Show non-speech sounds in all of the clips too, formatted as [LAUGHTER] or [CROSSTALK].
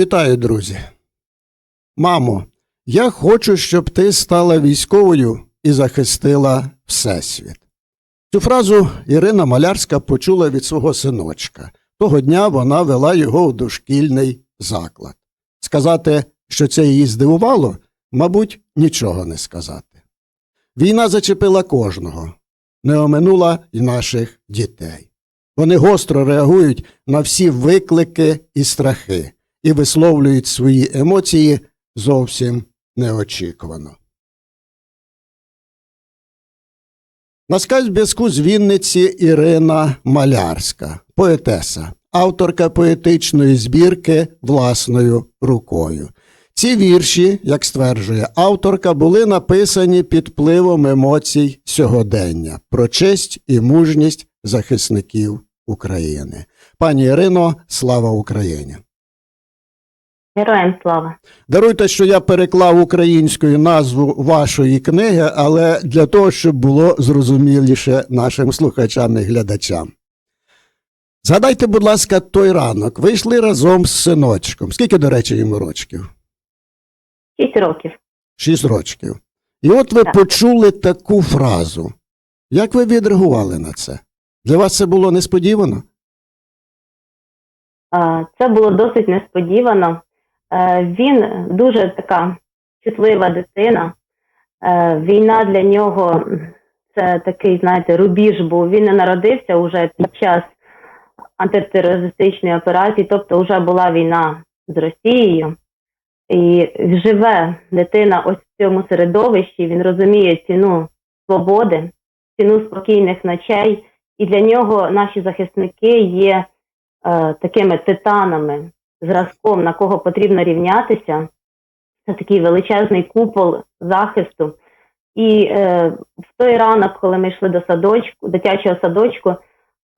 Вітаю, друзі. Мамо, я хочу, щоб ти стала військовою і захистила Всесвіт. Цю фразу Ірина Малярська почула від свого синочка. Того дня вона вела його у дошкільний заклад. Сказати, що це її здивувало, мабуть, нічого не сказати. Війна зачепила кожного, не оминула й наших дітей. Вони гостро реагують на всі виклики і страхи і висловлюють свої емоції зовсім неочікувано. На скайп-зв'язку з Вінниці Ірина Малярська, поетеса, авторка поетичної збірки власною рукою. Ці вірші, як стверджує авторка, були написані під впливом емоцій сьогодення про честь і мужність захисників України. Пані Ірино, слава Україні! Героям слава. Даруйте, що я переклав українською назву вашої книги, але для того, щоб було зрозуміліше нашим слухачам і глядачам. Згадайте, будь ласка, той ранок. Ви йшли разом з синочком. Скільки, до речі, йому рочків? Шість років. Шість рочків. І от ви Так. почули таку фразу. Як ви відреагували на це? Для вас це було несподівано? Це було досить несподівано. Е, Він дуже така чутлива дитина. Е, Війна для нього це такий, знаєте, рубіж був. Він не народився вже під час антитерористичної операції, тобто вже була війна з Росією. І живе дитина ось в цьому середовищі, він розуміє ціну свободи, ціну спокійних ночей. І для нього наші захисники є е, такими титанами, зразком, на кого потрібно рівнятися. Це такий величезний купол захисту. І е, в той ранок, коли ми йшли до садочку, дитячого садочку,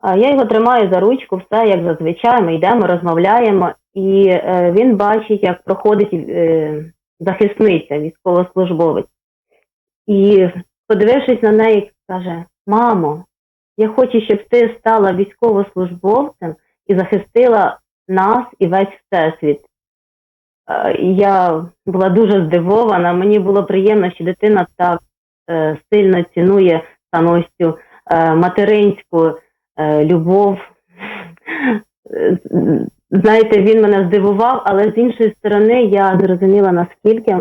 я його тримаю за ручку, все як зазвичай, ми йдемо, розмовляємо, і е, він бачить, як проходить е, захисниця, військовослужбовець. І, подивившись на неї, каже: Мамо, я хочу, щоб ти стала військовослужбовцем і захистила нас і весь всесвіт. Е, Я була дуже здивована. Мені було приємно, що дитина так е, сильно цінує саме материнську е, любов. Знаєте, він мене здивував, але з іншої сторони я зрозуміла, наскільки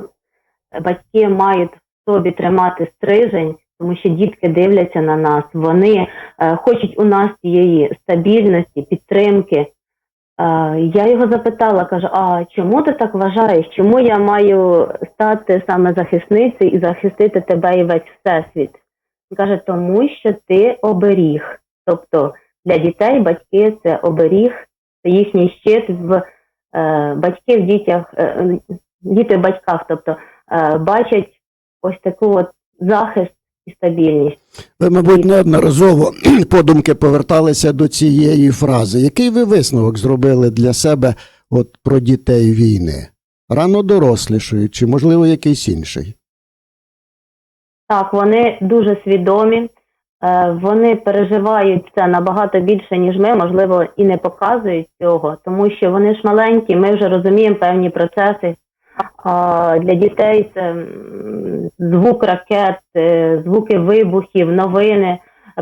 батьки мають в собі тримати стрижень, тому що дітки дивляться на нас, вони хочуть у нас цієї стабільності, підтримки. Я його запитала, кажу: а чому ти так вважаєш? Чому я маю стати саме захисницею і захистити тебе і весь всесвіт? Він каже, тому що ти оберіг. Тобто для дітей батьки це оберіг, це їхній щит в е, батьки в дітях, е, діти в батьках, тобто е, бачать ось таку от захист і стабільність. Ви, мабуть, неодноразово [CLEARS THROAT] подумки поверталися до цієї фрази. Який ви висновок зробили для себе от про дітей війни? Рано дорослішають, чи, можливо, якийсь інший? Так, вони дуже свідомі, е, вони переживають це набагато більше, ніж ми, можливо, і не показують цього, тому що вони ж маленькі, ми вже розуміємо певні процеси. Для дітей це звук ракет, е, звуки вибухів, новини,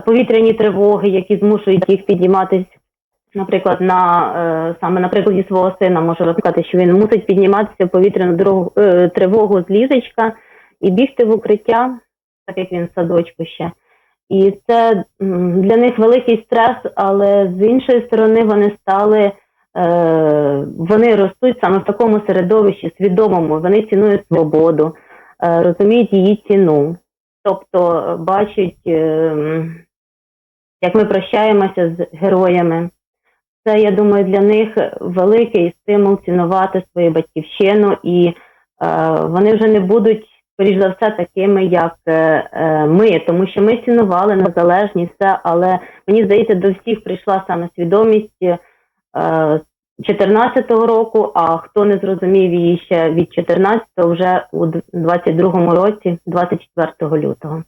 повітряні тривоги, які змушують їх підніматись. Наприклад, на е, саме на прикладі свого сина можу розказати, що він мусить підніматися в повітряну дорогу, е, тривогу з ліжечка і бігти в укриття, так як він в садочку ще. І це для них великий стрес, але з іншої сторони вони стали, вони ростуть саме в такому середовищі свідомому, вони цінують свободу, е, розуміють її ціну. Тобто е, бачать, е, як ми прощаємося з героями. Це, я думаю, для них великий стимул цінувати свою батьківщину, і е, вони вже не будуть скоріш за все, такими, як е, е, ми, тому що ми цінували незалежність, але мені здається, до всіх прийшла саме свідомість е, 14-го року, а хто не зрозумів її ще від 14-го, вже у 22-му році, 24 лютого.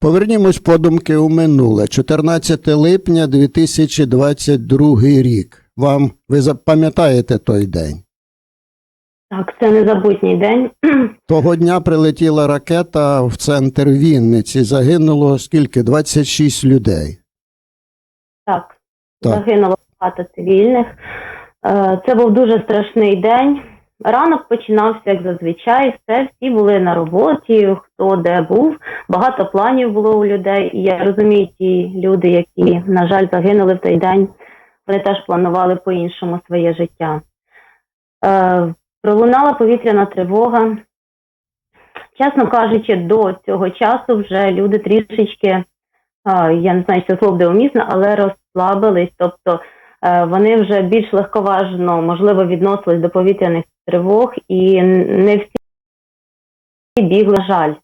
Повернімось подумки у минуле. 14 липня 2022 рік. Вам ви запам'ятаєте той день? Так, це незабутній день. [CLEARS THROAT] Того дня прилетіла ракета в центр Вінниці. Загинуло скільки? 26 людей. Так, Так. загинуло багато цивільних. Е, Це був дуже страшний день. Ранок починався як зазвичай. Все, всі були на роботі, хто де був. Багато планів було у людей. І я розумію, ті люди, які, на жаль, загинули в той день, вони теж планували по-іншому своє життя. Е, Пролунала повітряна тривога. Чесно кажучи, до цього часу вже люди трішечки а, я не знаю, що слово буде умісно, але розслабились. Тобто е, вони вже більш легковажно, можливо, відносились до повітряних тривог, і не всі бігли. На жаль,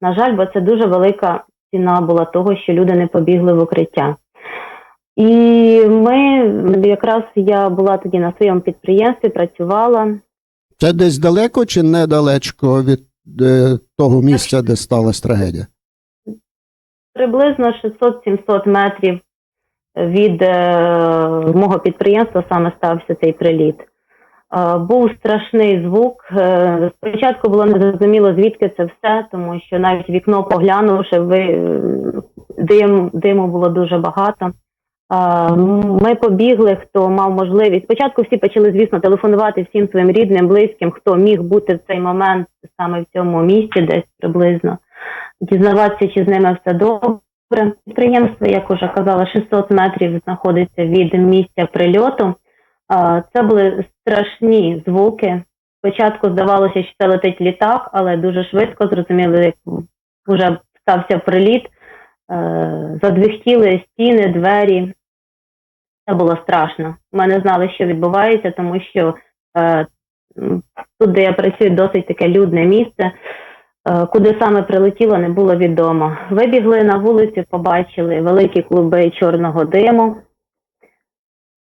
на жаль, бо це дуже велика ціна була того, що люди не побігли в укриття. І ми якраз я була тоді на своєму підприємстві, працювала. Це десь далеко чи недалечко від е, того місця, де сталася трагедія? Приблизно 600-700 метрів від е, мого підприємства саме стався цей приліт. Е, був страшний звук. Е, спочатку було незрозуміло, звідки це все, тому що навіть вікно поглянувши, дим, диму було дуже багато. Ми побігли, хто мав можливість. Спочатку всі почали, звісно, телефонувати всім своїм рідним, близьким, хто міг бути в цей момент саме в цьому місці, десь приблизно дізнаватися, чи з ними все добре. Підприємство, як уже казала, 600 метрів знаходиться від місця прильоту. Це були страшні звуки. Спочатку здавалося, що це летить літак, але дуже швидко зрозуміли, як вже стався приліт, Е, задвихтіли стіни, двері. Це було страшно. Ми не знали, що відбувається, тому що е, тут, де я працюю, досить таке людне місце. Е, Куди саме прилетіло, не було відомо. Вибігли на вулицю, побачили великі клуби чорного диму,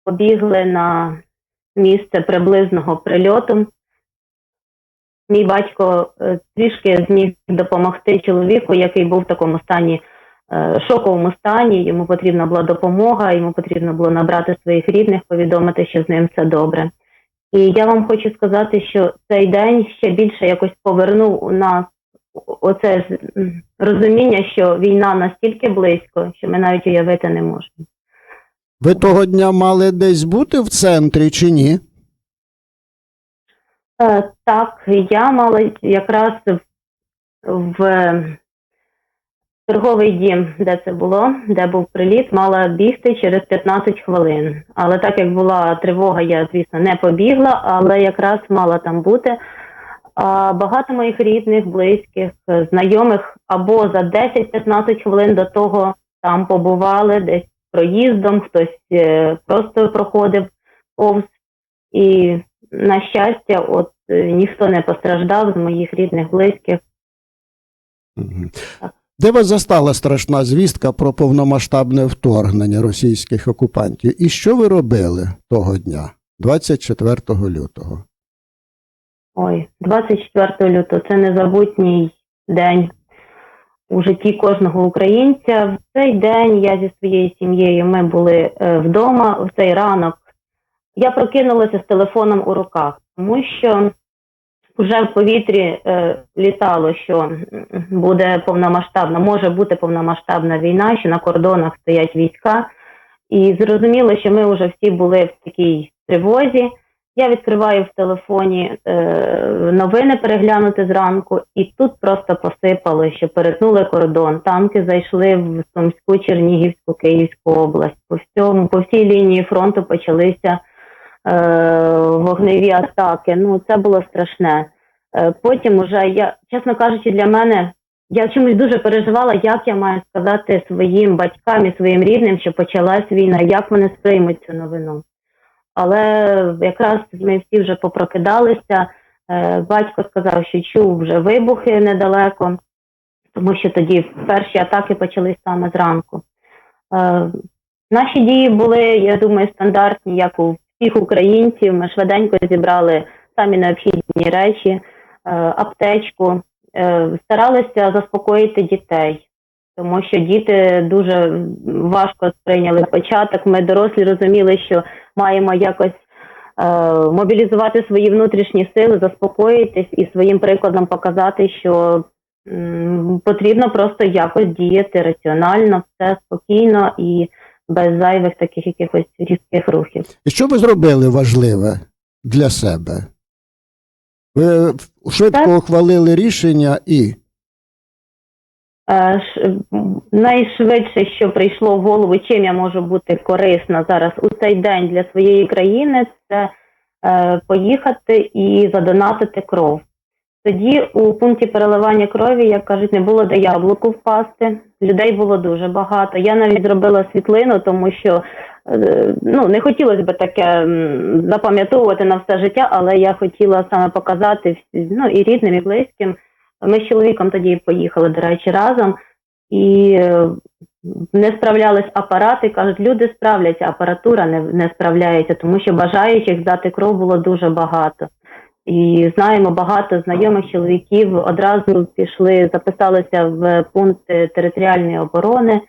побігли на місце приблизного прильоту. Мій батько е, трішки зміг допомогти чоловіку, який був в такому стані, е, шоковому стані. Йому потрібна була допомога, йому потрібно було набрати своїх рідних, повідомити, що з ним все добре. І я вам хочу сказати, що цей день ще більше якось повернув у нас оце ж, розуміння, що війна настільки близько, що ми навіть уявити не можемо. Ви того дня мали десь бути в центрі чи ні? Е, так, я мала якраз в, в торговий дім, де це було, де був приліт, мала бігти через 15 хвилин. Але так як була тривога, я, звісно, не побігла, але якраз мала там бути. Багато моїх рідних, близьких, знайомих або за 10-15 хвилин до того там побували десь проїздом, хтось е, просто проходив повз. І, на щастя, от е, ніхто не постраждав з моїх рідних, близьких. Де вас застала страшна звістка про повномасштабне вторгнення російських окупантів? І що ви робили того дня, 24 лютого? Ой, 24 лютого це незабутній день у житті кожного українця. В цей день я зі своєю сім'єю ми були е, вдома. В цей ранок я прокинулася з телефоном у руках, тому що вже в повітрі е, літало, що буде повномасштабна, може бути повномасштабна війна, що на кордонах стоять війська. І зрозуміло, що ми вже всі були в такій тривозі. Я відкриваю в телефоні е, новини переглянути зранку, і тут просто посипало, що перетнули кордон. Танки зайшли в Сумську, Чернігівську, Київську область. По всьому, по всій лінії фронту почалися е, вогневі атаки. Ну це було страшне. Е, потім уже я, чесно кажучи, для мене я чомусь дуже переживала, як я маю сказати своїм батькам і своїм рідним, що почалась війна, як вони сприймуть цю новину. Але якраз ми всі вже попрокидалися. Е, Батько сказав, що чув вже вибухи недалеко, тому що тоді перші атаки почались саме зранку. Е, Наші дії були, я думаю, стандартні, як у всіх українців. Ми швиденько зібрали самі необхідні речі, е, аптечку, старалися заспокоїти дітей тому що діти дуже важко сприйняли початок. Ми дорослі розуміли, що маємо якось мобілізувати свої внутрішні сили, заспокоїтись і своїм прикладом показати, що м, потрібно просто якось діяти раціонально, все спокійно і без зайвих таких якихось різких рухів. І що ви зробили важливе для себе? Ви швидко Так. ухвалили рішення і. Е, Найшвидше, що прийшло в голову, чим я можу бути корисна зараз у цей день для своєї країни, це е, поїхати і задонатити кров. Тоді у пункті переливання крові, як кажуть, не було де яблуку впасти. Людей було дуже багато. Я навіть зробила світлину, тому що е, ну не хотілося б таке запам'ятовувати на все життя, але я хотіла саме показати ну, і рідним, і близьким. Ми з чоловіком тоді поїхали, до речі, разом, і е, не справлялись апарати. кажуть, люди справляться, апаратура не, не справляється, тому що бажаючих здати кров було дуже багато. І знаємо багато знайомих чоловіків одразу пішли, записалися в пункти територіальної оборони.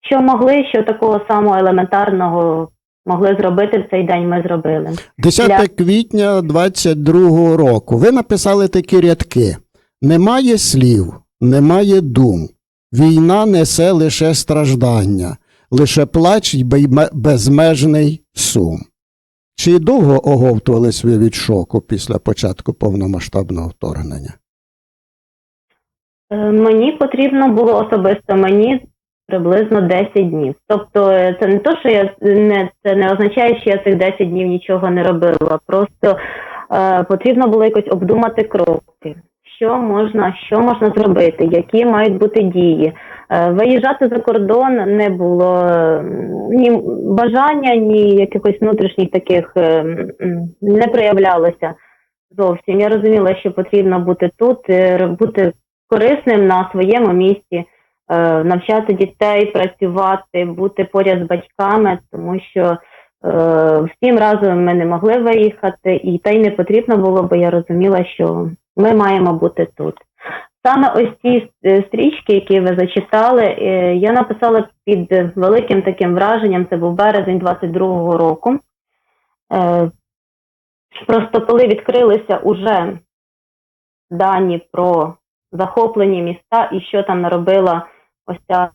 Що могли, що такого самого елементарного могли зробити в цей день, ми зробили. 10 Для- квітня 22 року. Ви написали такі рядки: немає слів, немає дум. Війна несе лише страждання, лише плач бейме- безмежний сум. Чи довго оговтувались ви від шоку після початку повномасштабного вторгнення? Е, Мені потрібно було особисто мені приблизно 10 днів. Тобто, е, це не то, що я не це не означає, що я цих 10 днів нічого не робила. Просто е, потрібно було якось обдумати кроки. Що можна, що можна зробити, які мають бути дії. Е, Виїжджати за кордон не було ні бажання, ні якихось внутрішніх таких е, не проявлялося зовсім. Я розуміла, що потрібно бути тут, бути корисним на своєму місці, навчати дітей, працювати, бути поряд з батьками, тому що е, всім разом ми не могли виїхати, і та й не потрібно було, бо я розуміла, що ми маємо бути тут. Саме ось ці е, стрічки, які ви зачитали, е, я написала під великим таким враженням. Це був березень 22-го року. Е, Просто коли відкрилися уже дані про захоплені міста і що там наробила ось ця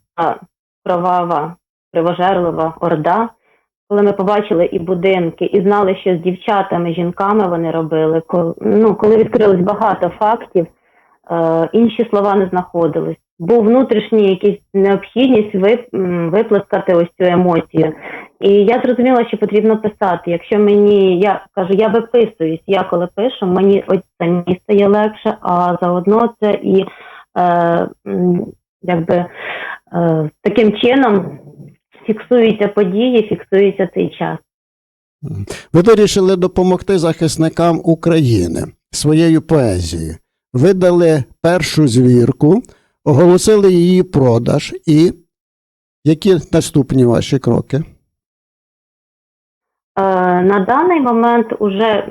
кровава, кривожерлива орда. Коли ми побачили і будинки, і знали, що з дівчатами, жінками вони робили. Коли, ну, коли відкрилось багато фактів, е, інші слова не знаходились. Був внутрішній якийсь необхідність вип, виплескати ось цю емоцію. І я зрозуміла, що потрібно писати. Якщо мені, я кажу, я виписуюсь, я коли пишу, мені ось самі стає легше, а заодно це і е, якби е, таким чином фіксуються події, фіксується цей час. Ви вирішили допомогти захисникам України своєю поезією. Видали першу звірку, оголосили її продаж і які наступні ваші кроки? Е, на даний момент уже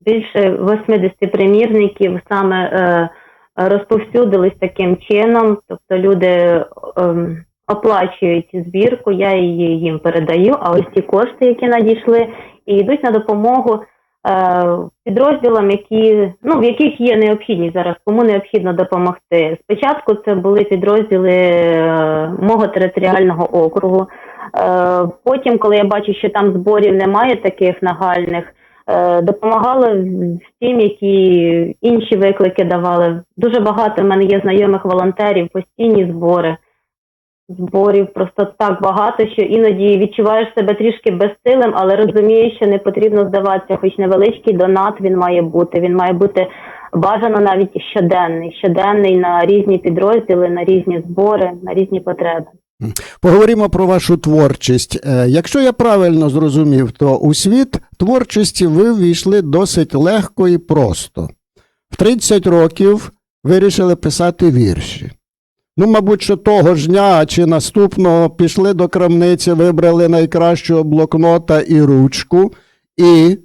більше 80 примірників саме е, розповсюдились таким чином, тобто люди ем, оплачують збірку, я її їм передаю, а ось ті кошти, які надійшли, і йдуть на допомогу е, підрозділам, які ну в яких є необхідність зараз, кому необхідно допомогти. Спочатку це були підрозділи е, мого територіального округу. Е, Потім, коли я бачу, що там зборів немає таких нагальних, е, допомагали всім, які інші виклики давали. Дуже багато в мене є знайомих волонтерів, постійні збори. Зборів просто так багато, що іноді відчуваєш себе трішки безсилим, але розумієш, що не потрібно здаватися, хоч невеличкий донат він має бути. Він має бути бажано навіть щоденний, щоденний на різні підрозділи, на різні збори, на різні потреби. Поговоримо про вашу творчість. Е, Якщо я правильно зрозумів, то у світ творчості ви ввійшли досить легко і просто. В 30 років вирішили писати вірші. Ну, мабуть, що того ж дня чи наступного пішли до крамниці, вибрали найкращого блокнота і ручку, і,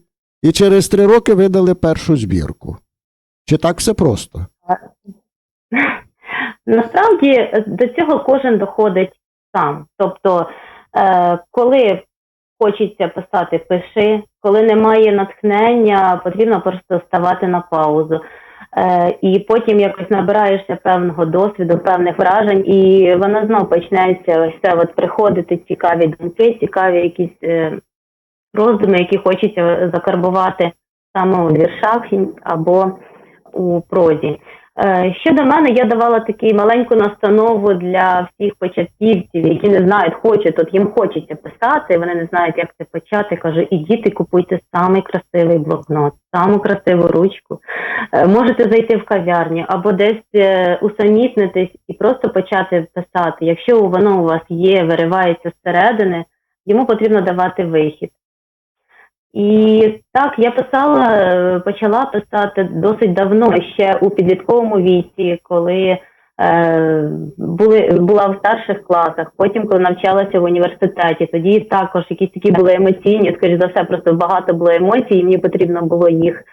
і через три роки видали першу збірку. Чи так все просто? Насправді е, до цього кожен доходить сам. Тобто, е, коли хочеться писати, пиши. Коли немає натхнення, потрібно просто ставати на паузу. Е, і потім якось набираєшся певного досвіду, певних вражень, і воно знов почнеться ось це от приходити цікаві думки, цікаві якісь е, роздуми, які хочеться закарбувати саме у віршах або у прозі. Е, Щодо мене, я давала таку маленьку настанову для всіх початківців, які не знають, хочуть, от їм хочеться писати, вони не знають, як це почати. Кажу, ідіть купуйте самий красивий блокнот, саму красиву ручку. Е, Можете зайти в кав'ярню або десь е, усамітнитись і просто почати писати. Якщо воно у вас є, виривається зсередини, йому потрібно давати вихід. І так, я писала, е, почала писати досить давно, ще у підлітковому віці, коли е, були, була в старших класах, потім, коли навчалася в університеті, тоді також якісь такі були емоційні, скоріш за все, просто багато було емоцій, і мені потрібно було їх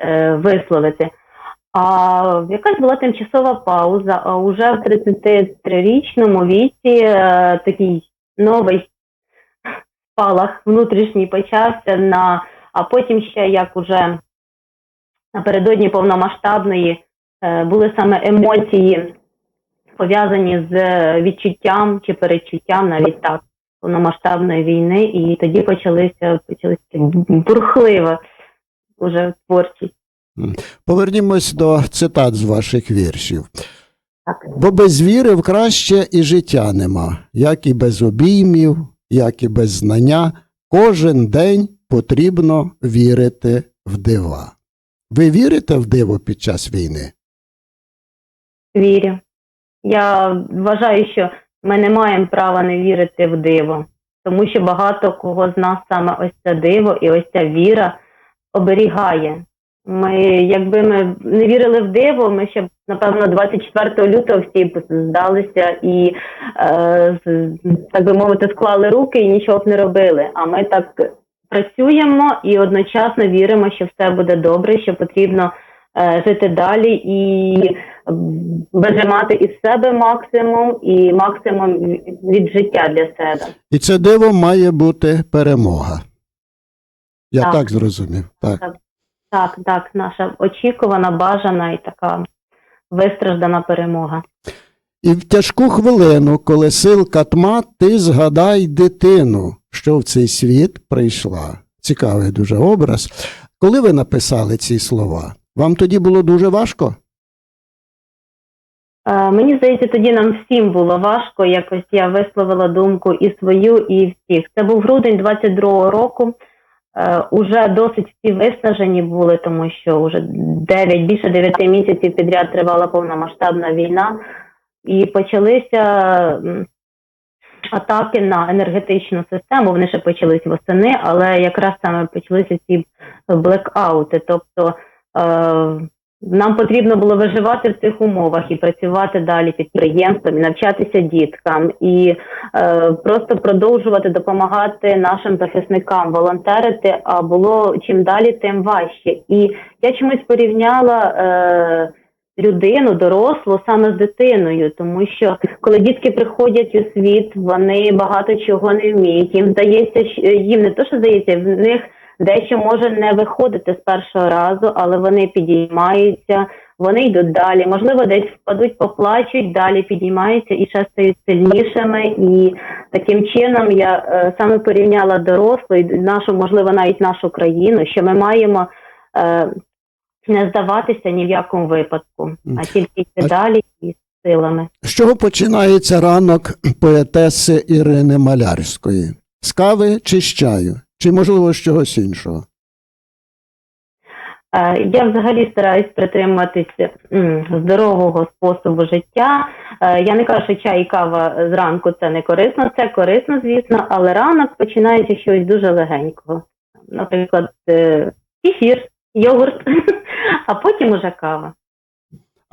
е, висловити. А якась була тимчасова пауза, а вже в 33-річному віці е, такий новий спалах внутрішній почався на, а потім ще як уже напередодні повномасштабної е, були саме емоції пов'язані з відчуттям чи передчуттям навіть так повномасштабної війни, і тоді почалися почалися бурхлива уже творчість. Повернімось до цитат з ваших віршів. Так. Бо без віри в краще і життя нема, як і без обіймів, як і без знання, кожен день потрібно вірити в дива. Ви вірите в диво під час війни? Вірю. Я вважаю, що ми не маємо права не вірити в диво, тому що багато кого з нас саме ось це диво і ось ця віра оберігає. Ми, якби ми не вірили в диво, ми ще напевно, 24 лютого всі здалися і, е, так би мовити, склали руки і нічого б не робили. А ми так працюємо і одночасно віримо, що все буде добре, що потрібно е, жити далі і вижимати із себе максимум і максимум від життя для себе. І це диво має бути перемога. Я так, Так. зрозумів. Так. Так, так, так, наша очікувана, бажана і така вистраждана перемога. І в тяжку хвилину, коли сил катма, ти згадай дитину, що в цей світ прийшла. Цікавий дуже образ. Коли ви написали ці слова, вам тоді було дуже важко? Е, мені здається, тоді нам всім було важко. Якось я висловила думку і свою, і всіх. Це був грудень 22-го року. Е, уже досить всі виснажені були, тому що вже 9, більше 9 місяців підряд тривала повномасштабна війна, і почалися атаки на енергетичну систему. Вони ще почались восени, але якраз саме почалися ці блекаути. Тобто е, нам потрібно було виживати в цих умовах і працювати далі підприємством, і навчатися діткам, і е, просто продовжувати допомагати нашим захисникам, волонтерити. А було чим далі, тим важче. І я чомусь порівняла. Е, Людину дорослу саме з дитиною, тому що коли дітки приходять у світ, вони багато чого не вміють. Їм здається, їм не то, що здається, в них дещо може не виходити з першого разу, але вони підіймаються, вони йдуть далі. Можливо, десь впадуть, поплачуть, далі підіймаються і ще стають сильнішими. І таким чином я е, саме порівняла дорослу і нашу, можливо, навіть нашу країну, що ми маємо. Е, не здаватися ні в якому випадку, а тільки йти далі і з силами. З чого починається ранок поетеси Ірини Малярської? З кави чи з чаю? Чи, можливо, з чогось іншого? Е, Я взагалі стараюсь притримуватися здорового способу життя. Е, Я не кажу, що чай і кава зранку це не корисно, це корисно, звісно, але ранок починається щось дуже легенького. Наприклад, е, кефір, йогурт, [LAUGHS] а потім уже кава.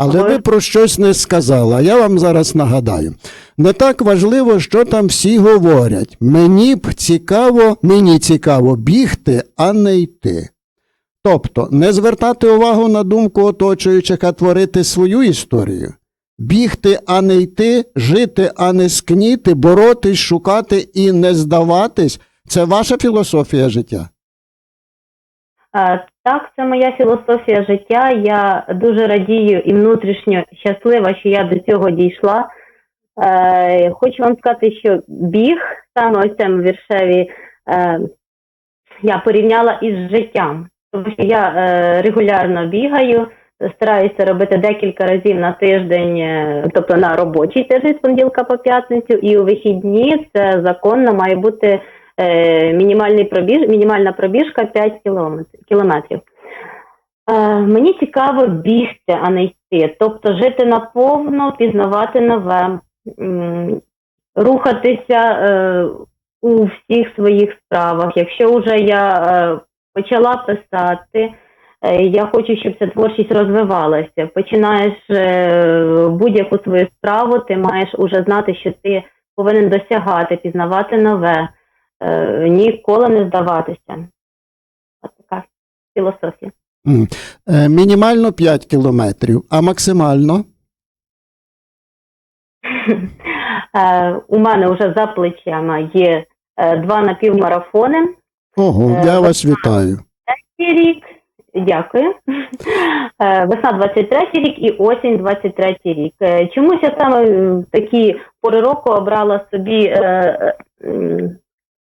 Але ви про щось не сказали, а я вам зараз нагадаю. Не так важливо, що там всі говорять. Мені б цікаво, мені цікаво бігти, а не йти. Тобто не звертати увагу на думку оточуючих, а творити свою історію. Бігти, а не йти, жити, а не скніти, боротись, шукати і не здаватись Це ваша філософія життя? Так, це моя філософія життя. Я дуже радію і внутрішньо щаслива, що я до цього дійшла. Е, Хочу вам сказати, що біг саме ось цьому віршеві е, я порівняла із життям. Тому що я е, регулярно бігаю, стараюся робити декілька разів на тиждень, тобто на робочий тиждень з понеділка по п'ятницю, і у вихідні це законно має бути мінімальний пробіж, мінімальна пробіжка 5 кілометрів. Е, мені цікаво бігти, а не йти. Тобто жити наповно, пізнавати нове, рухатися е, у всіх своїх справах. Якщо вже я е, почала писати, е, я хочу, щоб ця творчість розвивалася. Починаєш е, будь-яку свою справу, ти маєш уже знати, що ти повинен досягати, пізнавати нове, е, ніколи не здаватися. Ось така філософія. Е, Мінімально 5 кілометрів, а максимально? [LAUGHS] Е, У мене вже за плечима є два напівмарафони. Ого, я вас вітаю. Рік, дякую. Весна 23 рік і осінь 23 рік. Чомусь я саме такі пори року обрала собі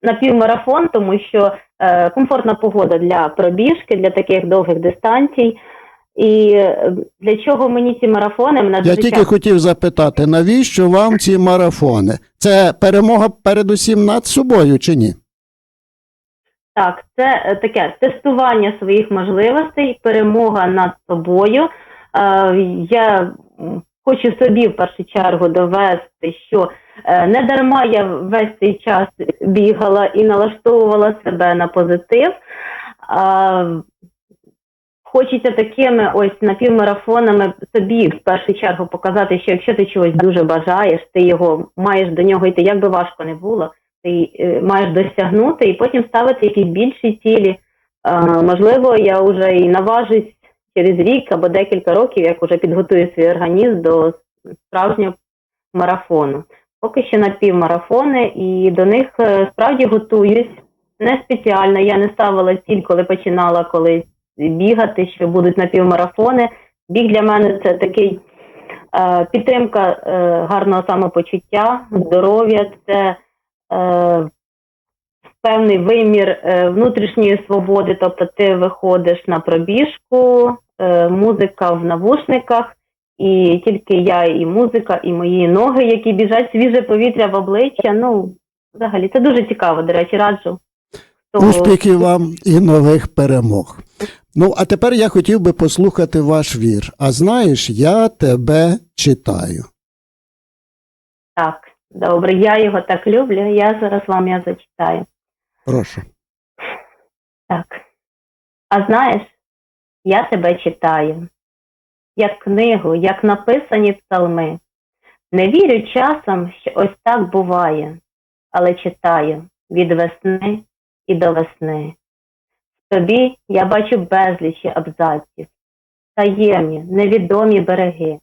напівмарафон, тому що е, комфортна погода для пробіжки, для таких довгих дистанцій. І е, для чого мені ці марафони? Мене Я тільки хотів запитати, навіщо вам ці марафони? Це перемога передусім над собою чи ні? Так, це е, таке тестування своїх можливостей, перемога над собою. Е, Я хочу собі в першу чергу довести, що не дарма я весь цей час бігала і налаштовувала себе на позитив. Хочеться такими ось напівмарафонами собі в першу чергу показати, що якщо ти чогось дуже бажаєш, ти його маєш до нього йти, як би важко не було ти е, маєш досягнути і потім ставити якісь більші цілі. Е, можливо, я вже і наважусь через рік або декілька років, як вже підготую свій організм до справжнього марафону. Поки що напівмарафони, і до них е, справді готуюсь. Не спеціально. Я не ставила ціль, коли починала колись бігати, що будуть напівмарафони. Біг для мене це такий е, підтримка е, гарного самопочуття, здоров'я, це е, певний вимір е, внутрішньої свободи, тобто ти виходиш на пробіжку, е, музика в навушниках, і тільки я, і музика, і мої ноги, які біжать свіже повітря в обличчя. Ну, взагалі, це дуже цікаво, до речі, раджу. хто- Успіхів вам і нових перемог. Ну, а тепер я хотів би послухати ваш вір. А знаєш, я тебе читаю. Так, добре, я його так люблю, я зараз вам я зачитаю. Прошу. Так. А знаєш, я тебе читаю, як книгу, як написані псалми. Не вірю часом, що ось так буває, але читаю від весни і до весни. Тобі я бачу безлічі абзаців, таємні, невідомі береги,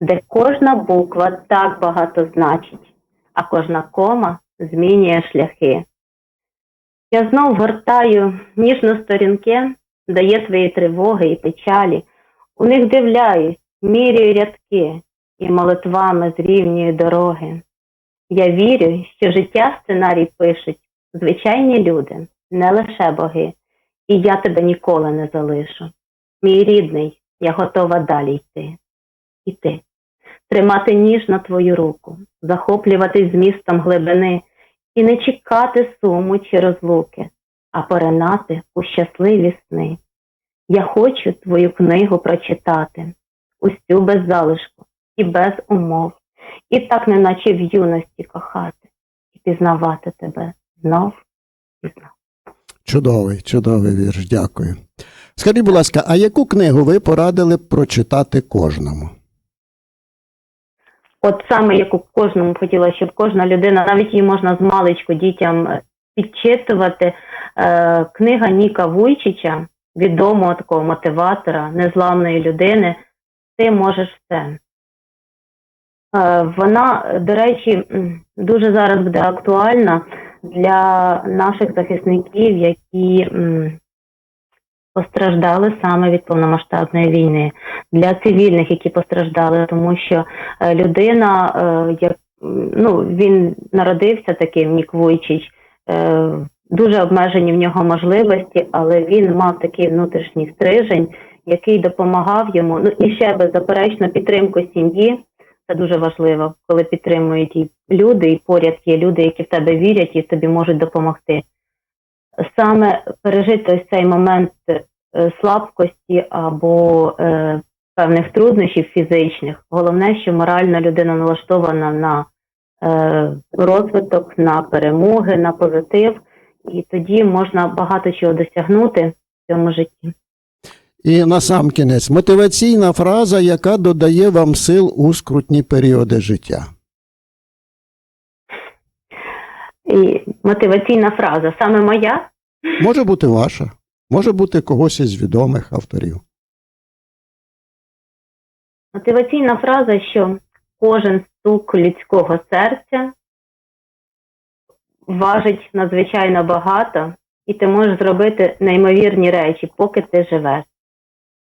де кожна буква так багато значить, а кожна кома змінює шляхи. Я знов гортаю ніжно сторінки, дає свої тривоги і печалі. У них дивляюсь, міряю рядки і молитвами зрівнюю дороги. Я вірю, що життя сценарій пишуть звичайні люди, не лише боги, і я тебе ніколи не залишу. Мій рідний, я готова далі йти. Іти. Тримати ніжно твою руку, захоплюватись змістом глибини і не чекати суму чи розлуки, а поринати у щасливі сни. Я хочу твою книгу прочитати, усю без залишку і без умов, і так неначе в юності кохати, і пізнавати тебе знов і знов. Чудовий, чудовий вірш, дякую. Скажіть, будь ласка, а яку книгу ви порадили б прочитати кожному? От саме яку кожному хотіла, щоб кожна людина, навіть її можна з маличку дітям е, підчитувати. Е, книга Ніка Вуйчича, відомого такого мотиватора, незламної людини. Ти можеш все. Е, вона, до речі, дуже зараз буде актуальна. для наших захисників, які постраждали саме від повномасштабної війни, для цивільних, які постраждали, тому що е, людина, е, як ну він народився таким Нік Вуйчич, дуже обмежені в нього можливості, але він мав такий внутрішній стрижень, який допомагав йому. Ну і ще беззаперечно підтримку сім'ї. Це дуже важливо, коли підтримують і люди, і поряд є люди, які в тебе вірять і тобі можуть допомогти. Саме пережити ось цей момент е, слабкості або е, певних труднощів фізичних. Головне, що моральна людина налаштована на е, розвиток, на перемоги, на позитив, і тоді можна багато чого досягнути в цьому житті. І насамкінець мотиваційна фраза, яка додає вам сил у скрутні періоди життя. І мотиваційна фраза саме моя. Може бути ваша, може бути когось із відомих авторів. Мотиваційна фраза, що кожен стук людського серця важить надзвичайно багато, і ти можеш зробити неймовірні речі, поки ти живеш.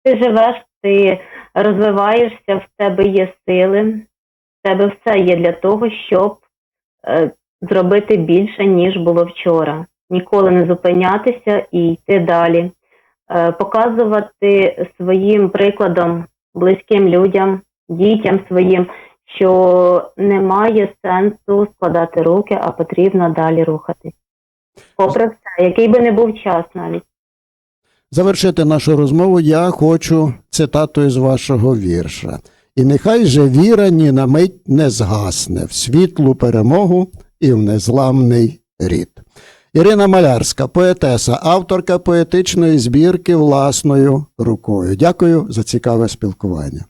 Ти живеш, ти розвиваєшся, в тебе є сили, в тебе все є для того, щоб е, зробити більше, ніж було вчора. Ніколи не зупинятися і йти далі. Е, показувати своїм прикладом близьким людям, дітям своїм, що немає сенсу складати руки, а потрібно далі рухатись. Попри все, який би не був час навіть. Завершити нашу розмову я хочу цитатою з вашого вірша. І нехай же віра ні на мить не згасне в світлу перемогу і в незламний рід. Ірина Малярська, поетеса, авторка поетичної збірки власною рукою. Дякую за цікаве спілкування.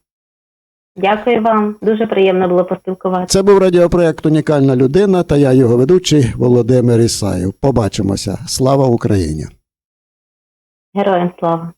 Дякую вам, дуже приємно було поспілкуватися. Це був радіопроект Унікальна людина та я його ведучий Володимир Ісаєв. Побачимося. Слава Україні! Героям слава!